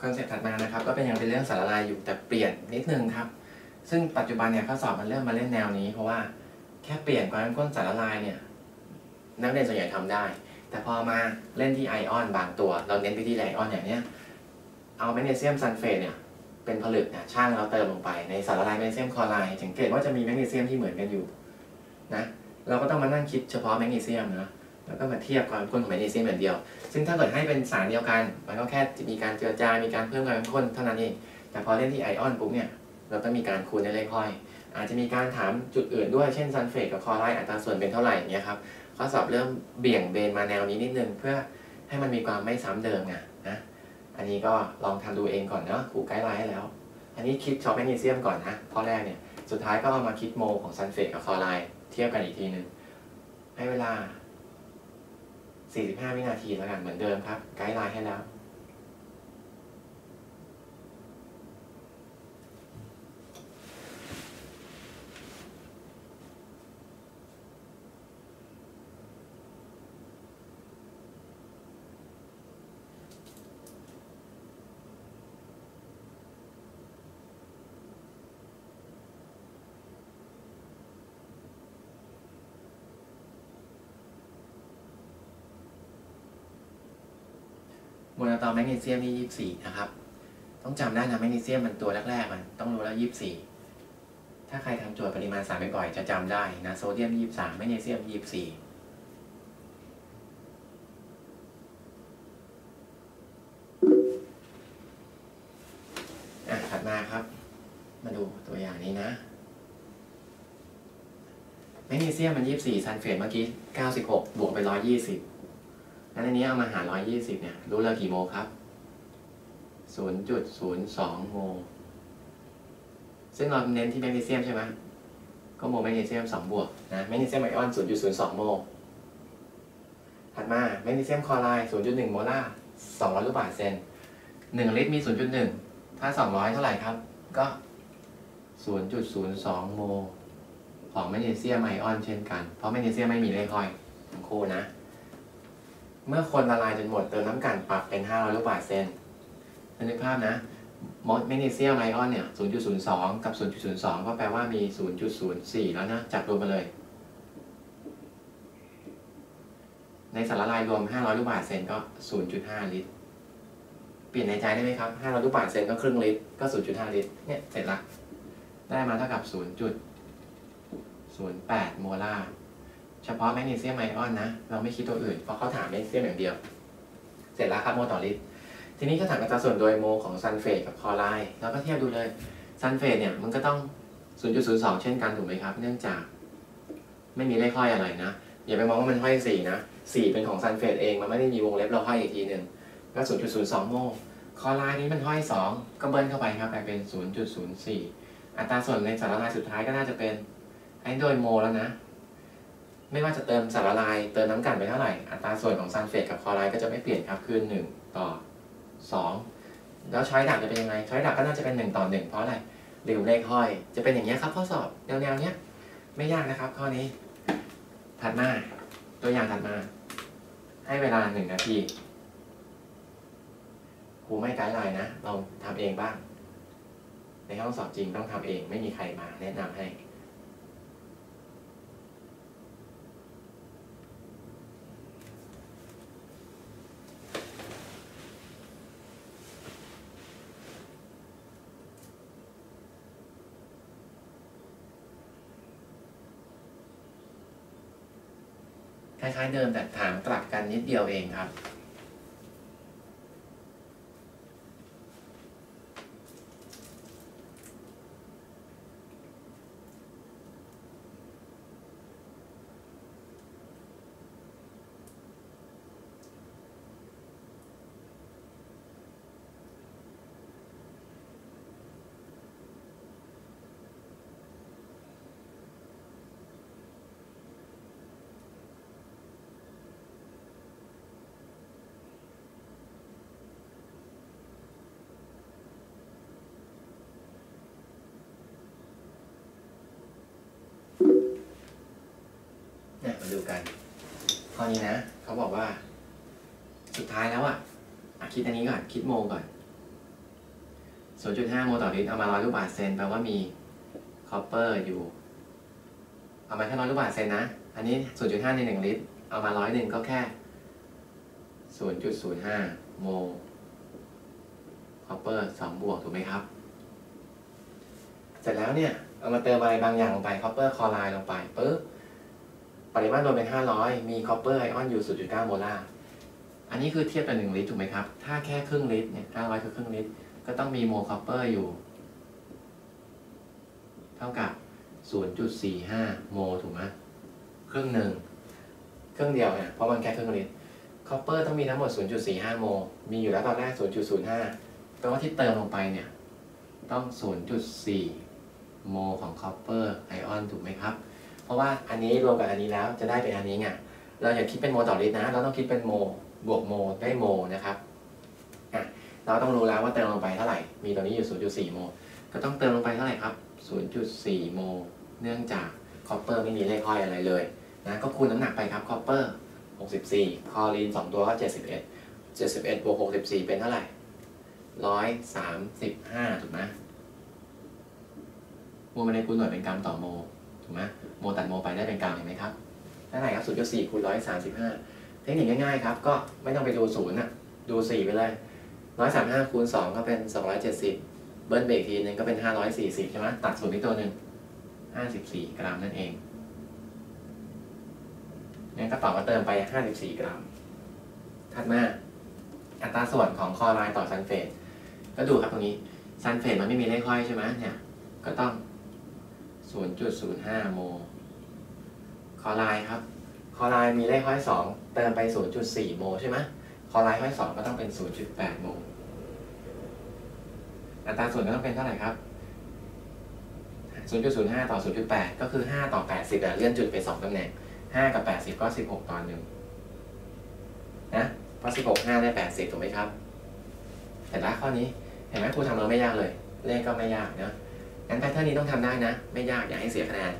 คอนเซ็ปต์ถัดมานะครับก็เป็นยังเป็นเรื่องสารละลายอยู่แต่เปลี่ยนนิดนึงครับ ซึ่งปัจจุบันเนี่ยข้อสอบมันเริ่มมาเล่นแนวนี้เพราะว่าแค่เปลี่ยนความเข้มข้นสารละลายเนี่ยนักเรียนส่วนใหญ่ทำได้ แต่พอมาเล่นที่ไอออนบางตัว เราเน้นไปที่ไอออนอย่างเนี้ยเอาแมกนีเซียมซัลเฟตเนี่ยเป็นผลึกนะช่างเราเติมลงไปในสารละลายแมกนีเซียมคลอไรด์สังเกตว่าจะมีแมกนีเซียมที่เหมือนกันอยู่นะเราก็ต้องมานั่งคิดเฉพาะแมกนีเซียมนะแล้วก็มาเทียบความเข้มข้นของแมกนีเซียมอย่างเดียว ซึ่งถ้าเกิดให้เป็นสารเดียวกัน มันก็แค่มีการเจือจางมีการเพิ่มความเข้มข้นเท่านั้นเองแต่พอเล่นที่ไอออนปุ๊บเนี่ยเราต้องมีการคูณในเลขค่อย อาจจะมีการถามจุดอื่นด้วยเช่นซัลเฟตกับคลอไรอัตราส่วนเป็นเท่าไหร่อย่างเงี้ยครับข้อสอบเริ่มเบี่ยงเบนมาแนวนี้นิดนึงเพื่อให้มันมีความไม่ซ้ำเดิมไงนะอันนี้ก็ลองทำดูเองก่อนเนาะครูไกด์ไลน์ให้แล้ว อันนี้คิดช็อปแมกนีเซียมก่อนนะข้อแรกเนี่ยสุดท้ายก็เอามาคิดโมของซัลเฟตกับคลอไรเทียบกันอีกทีหนึ่งให้เวลา 45 วินาทีแล้วกันเหมือนเดิมครับ ไกด์ไลน์ให้แล้ว โมโนตอมแมกนีเซียมนี่ยี่สี่นะครับ ต้องจำได้นะแมกนีเซียมมันตัวแรกๆมันต้องรู้แล้วยี่สี่ถ้าใครทำโจทย์ปริมาณสารบ่อยๆจะจำได้นะโซเดียมยี่สามแมกนีเซียมยี่สี่อะถัดมาครับ มาดูตัวอย่างนี้นะแมกนีเซียมมันยี่สี่ซัลเฟตเมื่อกี้เก้าสิบวกไปร้อยยี่สิบ งั้นอันนี้เอามาหา120เนี่ย รู้เลยกี่โมครับ0.02โม ซึ่งเราเน้นที่แมกนีเซียมใช่ไหมก็โมแมกนีเซียม2บวกนะ แมกนีเซียมไอออน0.02โม ถัดมาแมกนีเซียมคลอไรด์0.1โมลาร์200ลูกบาศก์เซน1ลิตรมี0.1ถ้า200เท่าไหร่ครับ ก็0.02โม ของแมกนีเซียมไอออนเช่นกัน เพราะแมกนีเซียมไม่มีเลขค่อยทั้งคู่นะ เมื่อคนละลายจนหมดเติมน้ำกันปรับเป็น 500ลูกบาศก์เซนนึกภาพนะมดแมกนีเซียมไอออนเนี่ย 0.02 กับ 0.02 ก็แปลว่ามี 0.04 แล้วนะ จับรวมไปเลย ในสารละลายรวม 500 ลูกบาศก์เซนก็ 0.5 ลิตร เปลี่ยนในใจได้ไหมครับ 500 ลูกบาศก์เซนก็ครึ่งลิตร ก็ 0.5 ลิตร เนี่ย เสร็จละ ได้มาเท่ากับ 0.08 โมลาร์ เฉพาะแมกนีเซียมไอออนนะ เราไม่คิดตัวอื่น เพราะเขาถามแมกนีเซียมอย่างเดียว เสร็จแล้วครับโมต่อลิตร ทีนี้ก็ถามอัตราส่วนโดยโมของซัลเฟตกับคลอไรด์เราก็เทียบดูเลยซัลเฟตเนี่ยมันก็ต้อง 0.02 เช่นกันถูกไหมครับ เนื่องจาก ไม่มีเลขห้อยอะไรนะ อย่าไปมองว่ามันห้อย4นะ4เป็นของซัลเฟตเอง มันไม่ได้มีวงเล็บเราห้อยอีกทีหนึ่งก็ 0.02 โมคอไรด์นี้มันห้อย 2 ก็เบิ้ลเข้าไปครับกลายเป็น 0.04 อัตราส่วนในสารละลายสุดท้ายก็น่าจะเป็นไอ้โดยโมแล้วนะ ไม่ว่าจะเติมสารละลาย เติมน้ำกันไปเท่าไหร่ อัตราส่วนของซัลเฟตกับคลอไรด์ก็จะไม่เปลี่ยนครับ คือ 1 ต่อ 2 แล้วช้อยดักจะเป็นยังไง ช้อยดักก็น่าจะเป็น 1 ต่อ 1 เพราะอะไรลืมเลขห้อย จะเป็นอย่างนี้ครับข้อสอบแนวๆเนี้ย ไม่ยากนะครับ ข้อนี้ ถัดมา ตัวอย่างถัดมา ให้เวลา 1 นาทีครูไม่ไกด์ไลน์นะ เราทำเองบ้าง ในห้องสอบจริงต้องทำเอง ไม่มีใครมาแนะนำให้ ล้ายๆเดิมแต่ถามกลับกันนิดเดียวเองครับ มาดูกัน ข้อนี้นะ เขาบอกว่า สุดท้ายแล้วอะคิดอันนี้ก่อน คิดโมก่อน 0.5 โมลต่อลิตรเอามาร้อยลูกบาศก์เซนแปลว่ามีคอปเปอร์อยู่ เอามาแค่ร้อยลูกบาศก์เซนนะ อันนี้ 0.5 ใน 1 ลิตร เอามาร้อยหนึ่งก็แค่ 0.05 โมลคอปเปอร์2บวกถูกไหมครับ เสร็จแล้วเนี่ย เอามาเติมอะไรบางอย่างลงไปคอปเปอร์คอไรด์ลงไปปึ๊บ ปริมาตรรวมเป็น 500 มีคอปเปอร์ไอออนอยู่ 0.9 โมลาร์ อันนี้คือเทียบกับ1ลิตรถูกไหมครับ ถ้าแค่ครึ่งลิตรเนี่ย 500 คือครึ่งลิตร ก็ต้องมีโมลคอปเปอร์อยู่ เท่ากับ 0.45 โมลถูกไหมครึ่งหนึ่งครึ่งเดียวเนี่ยเพราะมันแค่ครึ่งลิตรคอปเปอร์ต้องมีทั้งหมด 0.45 โมล มีอยู่แล้วตอนแรก 0.05 แปลว่าที่เติมลงไปเนี่ย ต้อง 0.4 โมลของคอปเปอร์ไอออนถูกไหมครับ เพราะว่าอันนี้รวมกับอันนี้แล้วจะได้เป็นอันนี้ไงเราอย่าคิดเป็นโมต่อลิตรนะ เราต้องคิดเป็นโมบวกโมได้โมนะครับอะเราต้องรู้แล้วว่าเติมลงไปเท่าไหร่ มีตัวนี้อยู่ 0.4 โม ก็ต้องเติมลงไปเท่าไหร่ครับ 0.4 โม เนื่องจากคอปเปอร์ไม่มีเลขห้อยอะไรเลยนะ ก็คูณน้ำหนักไปครับคอปเปอร์ 64คลอรีน 2 ตัวก็ 71 71บวก64 เป็นเท่าไหร่ 135 ถูกไหมโมลมันในคูณหน่วยเป็นกรัมต่อโม ถูกไหมโมตัดโมไปได้เป็นกรัมเห็นไหมครับเท่าไหร่ครับ0.4คูณ135เทคนิคง่ายๆครับก็ไม่ต้องไปดูศูนย์น่ะดู4ไปเลย135คูณ2ก็เป็น270เจ็ดสิบเบิ้ลเบรกทีนึงก็เป็น540ใช่ไหมตัดศูนย์อีกตัวหนึ่ง54กรัมนั่นเองงั้นก็ตอบว่าเติมไป54กรัม ถัดมาอัตราส่วนของคอไรด์ต่อซัลเฟตก็ดูครับตรงนี้ซัลเฟตมันไม่มีเลขห้อยใช่ไหมเนี่ย ก็ต้อง 0.05 โมลคลอไรด์ครับคลอไรด์มีเลขห้อย2เติมไป 0.4 โมลใช่ไหมคลอไรด์ห้อย2ก็ต้องเป็น 0.8 โมลอัตราส่วนก็ต้องเป็นเท่าไหร่ครับ 0.05 ต่อ 0.8 ก็คือ 5 ต่อ 80อะเลื่อนจุดไป 2 ตำแหน่ง 5 กับ 80 ก็ 16 ต่อ 1 นะ เพราะ 16 5 ได้ 80 ถูกไหมครับ เห็นไหมข้อนี้ เห็นไหมครูทำเราไม่ยากเลย เลขก็ไม่ยากนะ งั้นแพทเทิร์นนี้ต้องทำได้นะ ไม่ยากอย่าให้เสียคะแนน